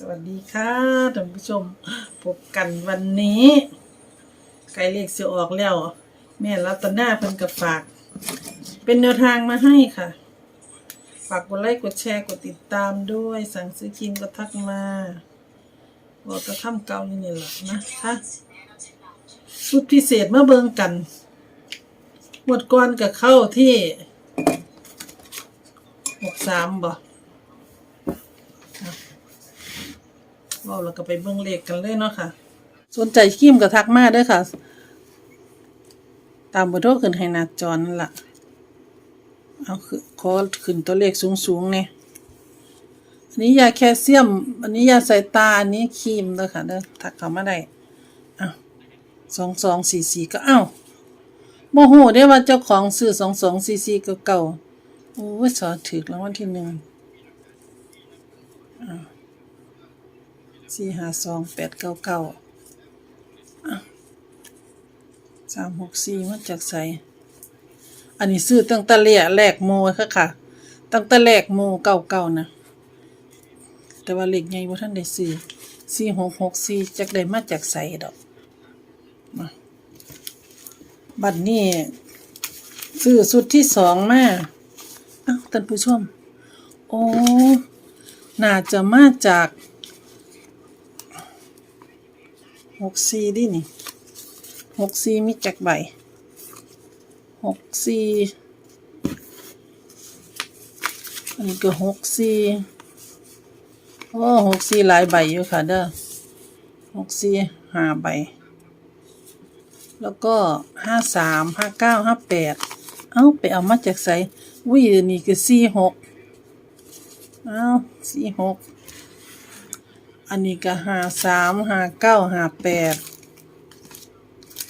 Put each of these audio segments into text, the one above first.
สวัสดีค่ะท่านผู้ชมพบกันวันนี้ไก่เลขเสียออกแล้ว แม่รัตนาเพิ่นกับฝาก เป็นแนวทางมาให้ค่ะ ฝากกดไลค์กดแชร์กดติดตามด้วย สั่งซื้อครีมก็ทักมาบอกกระทำเก่านี่นี่หละนะคะชุดพิเศษมาเบิงกัน หมดก่อนกับเข้าที่หกสามบ่ เราเราก็ไปเบิ่งเลขกันเลยเนาะค่ะ สนใจคิมก็ทักมาด้อค่ะ ตามเบอร์โทรขึ้นให้หน้าจอนั่นแหละเอาคือขอขึ้นตัวเลขสูงๆเนี่ยอันนี้ยาแคลเซียม อันนี้ยาสายตา อันนี้ครีมเด้อค่ะเด้อทักเข้ามาได้อ้าวสองสองสี่สี่ก็เอ้าโมโหได้ว่าเจ้าของซื้อสองสองสี่สี่ก็เก่าโอ้ยสอถือรางวัลที่หนึ่งอ่า สี่ห้าสองแปดเก้าเก้าสามหกสี่มาจากใสอันนี้ซื้อตั้งแต่แรกแรกโมค่ะค่ะ ตั้งแต่แรกโมเก้าเก้านะ แต่ว่าเหลขใหญ่ว่าท่านได้ซื้อสี่หกหกสี่จากได้มาจากใสดอกมาบัดนี้ซื้อสุดที่สองมาอ้าวท่านผู้ชม โอ้ น่าจะมาจาก หกสี่ดินี่หกสี่มีจักใบหกสี่อันนี้ก็หกสี่โอ้หกสี่หลายใบอยู่ค่ะเด้อหกสี่ห้าใบ แล้วก็ห้าสามห้าเก้าห้าแปดเอ้า ไปเอามาจากไสวินี่คือสี่หกเอ้าสี่หก อันนี้ก็หาสามหาเก้าหาแปด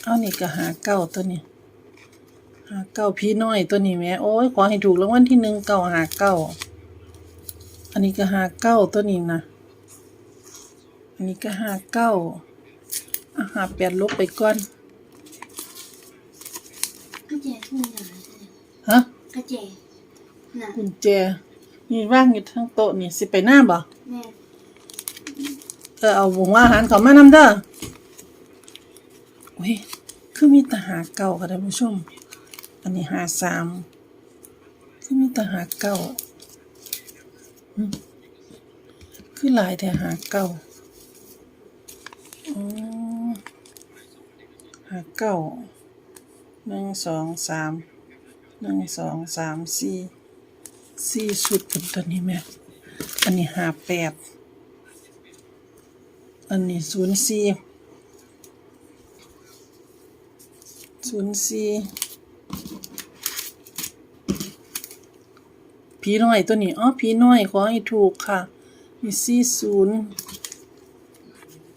เอานี่ก็หาเก้าตัวนี้หาเก้าพี่น้อยตัวนี้แหม่โอ้ยขอให้ถูกรางวัลที่หนึ่งเก้าหาเก้าอันนี้ก็หาเก้าตัวนี้นะอันนี้ก็หาเก้าอะหาแปดลบไปก่อนก็เจขึ้นหนาฮะก็เจหนากุญแจนี่ว่างอยู่ทั้งโต๊ะนี่สิไปหน้าบ่แม่เออเอาบุงอาหารเขามานำเด้อโอ้ยคือมีแตหาเก่าค่ะท่านผู้ชม อันนี้หาสามคือมีแตหาเก่าคือหลายแต่หาเก่าอ๋อหาเก่าหนึ่งสองสามหนึ่งสองสามสี่สี่สุดเป็นตัวนี้แม่อันนี้หาแปด อันนี้ศูนย์สี่ศูนย์สี่ผีน้อยตัวนี้อ๋อผีน้อยขอให้ถูกค่ะมีสี่ศูนย์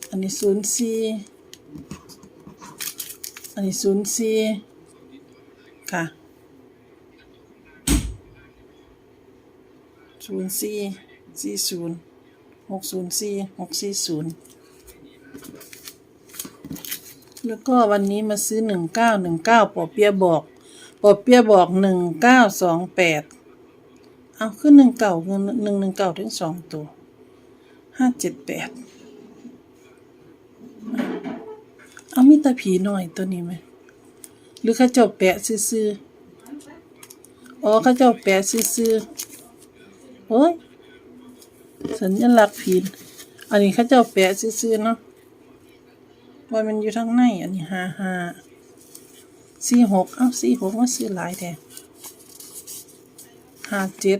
อันนี้ศูนย์สี่อันนี้ศูนย์สี่ค่ะศูนย์สี่สี่ศูนย์หกศูนย์สี่หกสี่ศูนย์ แล้วก็วันนี้มาซื้อหนึ่งเก้าหนึ่งเก้าปอเปียบอกปอเปียบอกหนึ่งเก้าสองแปดเอาขึ้นหนึ่งเก้าเงินหนึ่งหนึ่งเก้าถึงสองตัวห้าเจ็ดแปดเอามีตาผีหน่อยตัวนี้ไหมหรือข้าเจ้าแปะซื้ออ๋อข้าเจ้าแปะซื้อโอ้ยสัญลักษณ์ผีอันนี้เขาเจ้าแปะซื่อเนาะ ว่ามันอยู่ทางในอันนี้ห้าห้าสี่หกเอ้าสี่หกมันซื้อหลายแต่ห้าเจ็ด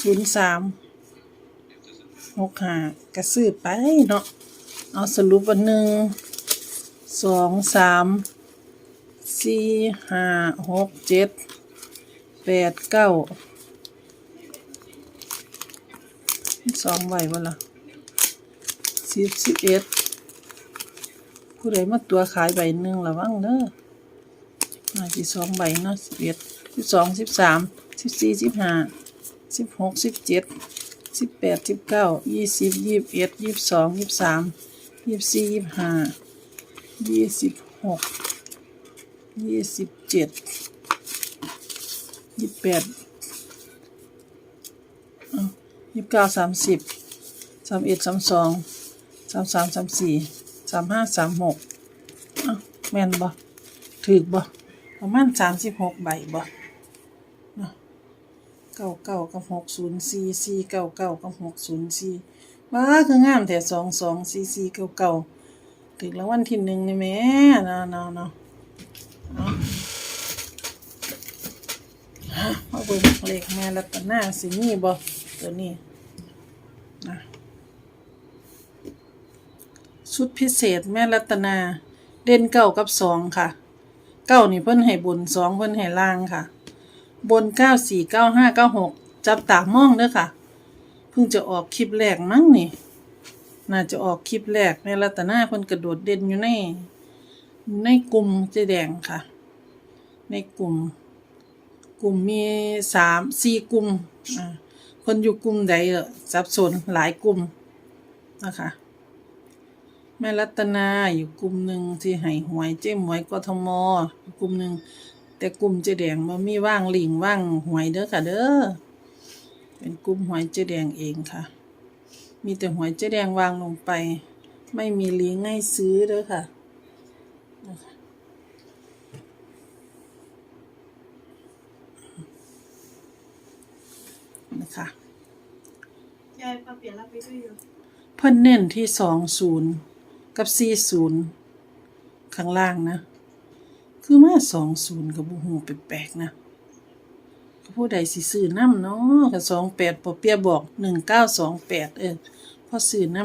ศูนย์สามหกห้าก็ซื้อไปเนาะเอาสรุปวันหนึ่งสองสามสี่ห้าหกเจ็ดแปดเก้าสองใบบ่ล่ะสิบสิบเอ็ด ผู้ใดมาตัวขายใบหนึ่งระวังเด้อน่าจะสองใบเนาะสิบเอ็ดสิบสองสิบสามสิบสี่สิบห้าสิบหกสิบเจ็ดสิบแปดสิบเก้ายี่สิบยี่สิบเอ็ดยี่สิบสองยี่สิบสามยี่สิบสี่ยี่สิบห้ายี่สิบหกยี่สิบเจ็ดยี่สิบแปดยี่สิบเก้าสามสิบสามเอ็ดสามสองสามสามสามสี่ามห้าสามหกอ้าแม่นบ่ถือบ่ประมาณสามสิบหกใบบ่เนาะเก้าเก้ากับหกศูนย์สี่สี่เก้าเก้ากับหกศูนย์สี่ว้าคืองามแต่สองสองสี่สี่เก้าเก้าถึงแล้ววันที่หนึ่งนี่แม่เนาะเนาะเนาะเอามาเบิ่งเลขแม่รัตนาสิมีบ่ตัวนี้ นะ ชุดพิเศษแม่รัตนา เด่นเก้ากับสองค่ะ เก้านี่เพิ่นให้บนสองเพิ่นให้ล่างค่ะ บนเก้าสี่เก้าห้าเก้าหกจับตามองเด้อค่ะ เพิ่งจะออกคลิปแรกมั้งนี่ น่าจะออกคลิปแรกแม่รัตนาเพิ่นกระโดดเด่นอยู่ใน ในกลุ่มเจแดงค่ะ ในกลุ่ม กลุ่มมีสามสี่กลุ่มอ่าคนอยู่กลุ่มใดเอ่อสับสนหลายกลุ่มนะคะ แม่รัตนาอยู่กลุ่มหนึ่งที่ให้หวยเจ้หมวยกทมอยู่กลุ่มหนึ่งแต่กลุ่มเจ๊แดงมันมีว่างลิงว่างหวยเด้อค่ะ เด้อเป็นกลุ่มหวยเจ๊แดงเองค่ะ มีแต่หวยเจ๊แดงวางลงไป ไม่มีลิงก์ให้ซื้อเด้อค่ะนะคะนะคะยายปรับเปลี่ยนรับไปด้วยอยู่เพิ่นเน้นที่สองศูนย์ กับสี่ศูนย์ข้างล่างนะ คือมาสองศูนย์กับบูหูแปลกๆนะผู้ใดสิซื้อน้ำเนาะกับสองแปดปอเปียบอกหนึ่งเก้าสองแปดเออพอซื้อน้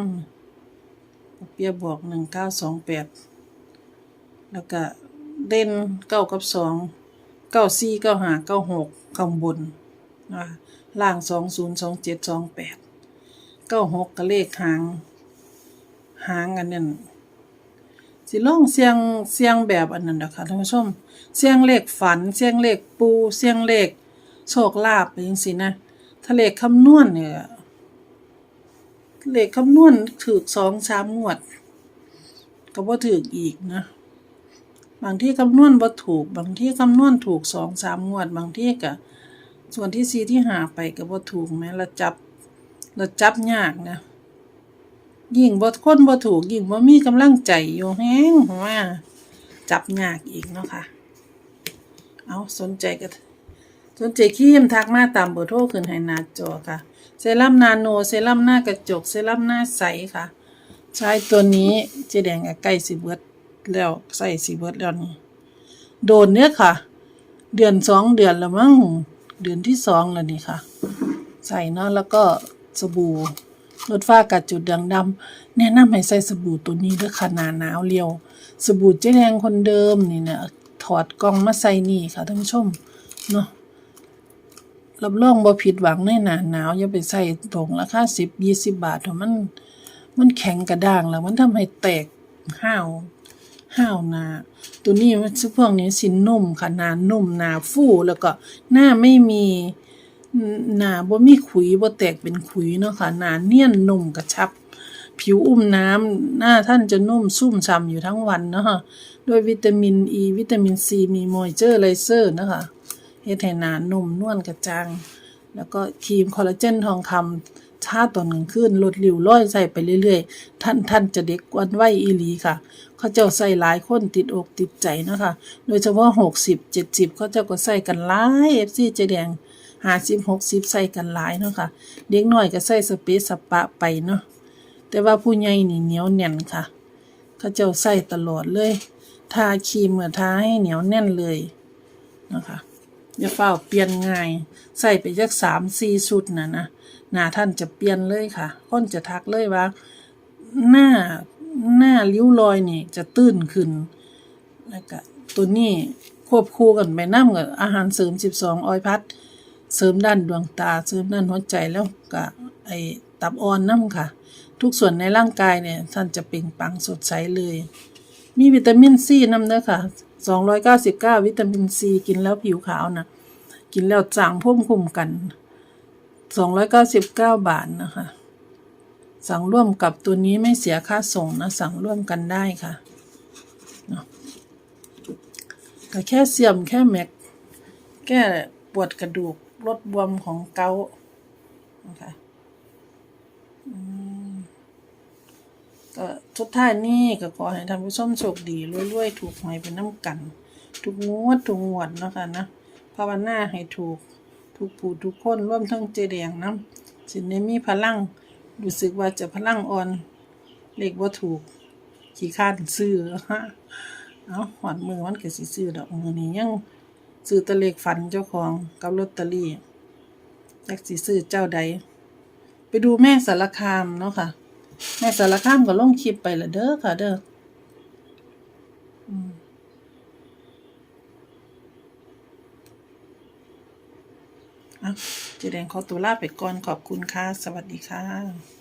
ำปอเปียบอกหนึ่งเก้าสองแปดแล้วก็เด่นเก้ากับสองเก้าสี่เก้าห้าเก้าหกข้างบนนะล่างสองศูนย์สองเจ็ดสองแปดเก้าหกก็เลขหาง หางอันนั้นสิลองเสียงเสียงแบบอันนั้นนะคะท่านผู้ชม เสียงเลขฝัน เสียงเลขปูเสียงเลขโชคลาภไปจังซี่นะถ้าเลขคำนวณเนี่ยเลขคำนวณถูกสองสามงวด ก็บ่ถูกอีกนะบางที่คำนวณบ่ถูก บางที่คำนวณถูกสองสามงวด บางที่ก็ส่วนที่สี่ที่หาไปก็บ่ถูกแม้ละจับเราจับยากนะ ยิ่งบ่คนบ่ถูกยิ่งบ่มีกำลังใจอยู่แฮงว่าจับยากอีกเนาะค่ะ เอาสนใจก็สนใจครีมทักมาตามเบอร์โทรขึ้นให้หน้าจอค่ะ เซรั่มนาโน เซรั่มหน้ากระจก เซรั่มหน้าใสค่ะ ใช้ตัวนี้เจแดงใกล้สิเบิดแล้วใส่สิเบิดแล้วนี่โดนเนี่ยค่ะ เดือนสองเดือนแล้วมั้งเดือนที่สองแล้วนี่ค่ะ ใส่เนาะแล้วก็สบู่ ลดฝ้ากัดจุดด่างดำแนะนำให้ใส่สบู่ตัวนี้ด้วยค่ะหนาหนาวเรียว สบู่เจ๊แดงคนเดิมนี่เนี่ยถอดกล่องมาใส่นี่ค่ะท่านผู้ชมเนาะรับรองบ่ผิดหวังในหนาหนาวอย่าไปใส่ตรงราคาสิบยี่สิบบาทเถอะมันมันแข็งกระด้างแล้วมันทำให้แตกห้าวห้าวนา ตัวนี้พวกนี้สินนุ่มค่ะนานุ่มหนาฟูแล้วก็หน้าไม่มี หนาบ่มีขุยบ่แตกเป็นขุยเนาะค่ะหนาเนียนนุ่มกระชับ ผิวอุ้มน้ำหน้าท่านจะนุ่มซุ่มช่ำอยู่ทั้งวันเนาะค่ะด้วยวิตามินอ e, ีวิตามินซีมีมอยเจอร์ไลเซอร์นะคะเฮ็ดให้หนานุ่มนวลกระจ่างแล้วก็ครีมคอลลาเจนทองคำทาตอนกลางคืนลดริ้วรอยใส่ไปเรื่อยๆ ท่านท่านจะเด็กกวันวัยอีหลีค่ะ เขาเจ้าใส่หลายคนติดอกติดใจนะคะ โดยเฉพาะหกสิบเจ็ดสิบเขาเจ้าก็ใส่กันหลายเอฟซีเจแดง ห้าสิบหกสิบใส่กันหลายเนาะค่ะ เด็กน้อยก็ใส่สเปซสปะไปเนาะแต่ว่าผู้ใหญ่นี่เหนียวแน่นค่ะ เขาเจ้าใส่ตลอดเลย ทาครีมเหมื่อทาให้เหนียวแน่นเลยนะคะอย่าเฝ้าเปลี่ยนง่าย ใส่ไปจักสามสี่ชุดนะนะหน้าท่านจะเปลี่ยนเลยค่ะคนจะทักเลยว่า หน้าหน้าริ้วรอยนี่จะตื้นขึ้นแล้วก็ตัวนี้ควบคู่กันไปน้ำกับอาหารเสริม12ออยพัด เสริมด้านดวงตา เสริมด้านหัวใจแล้วก็ไอตับอ่อนน้ำค่ะ ทุกส่วนในร่างกายเนี่ย ท่านจะเปล่งปลังสดใสเลย มีวิตามินซีน้ำเด้อค่ะ 299 วิตามินซีกินแล้วผิวขาวนะกินแล้วจางพุ่มคุมกัน 299 บาทนะคะ สั่งร่วมกับตัวนี้ไม่เสียค่าส่งนะ สั่งร่วมกันได้ค่ะเนาะก็แค่เสียมแค่แม็ก แก้ปวดกระดูก ลดบวมของเกานะคะอืมสุดท้ายนี้ก็ขอให้ท่านผู้ชมโชคดีรวยๆ ถูกหวยเป็นน้ำกันทุกงวดทุกงวดนะค่ะนะภาวนาให้ถูกทุกผู้ทุกคนร่วมทั้งเจแดงน้ำสินได้มีพลัง รู้สึกว่าจะพลังอ่อน เลขว่าถูก ขี้ข้านซื้อเอาหอดมือมันก็สิซื้อดอกมือนี้ยัง ซื้อตะเลขฝันเจ้าของกับลอตเตอรี่จักสิซื้อเจ้าใด ไปดูแม่สารคามเนาะค่ะ แม่สารคามก็ลงคลิปไปละเด้อค่ะ เด้ออะเจแดงขอตัวลาไปก่อนขอบคุณค่ะ สวัสดีค่ะ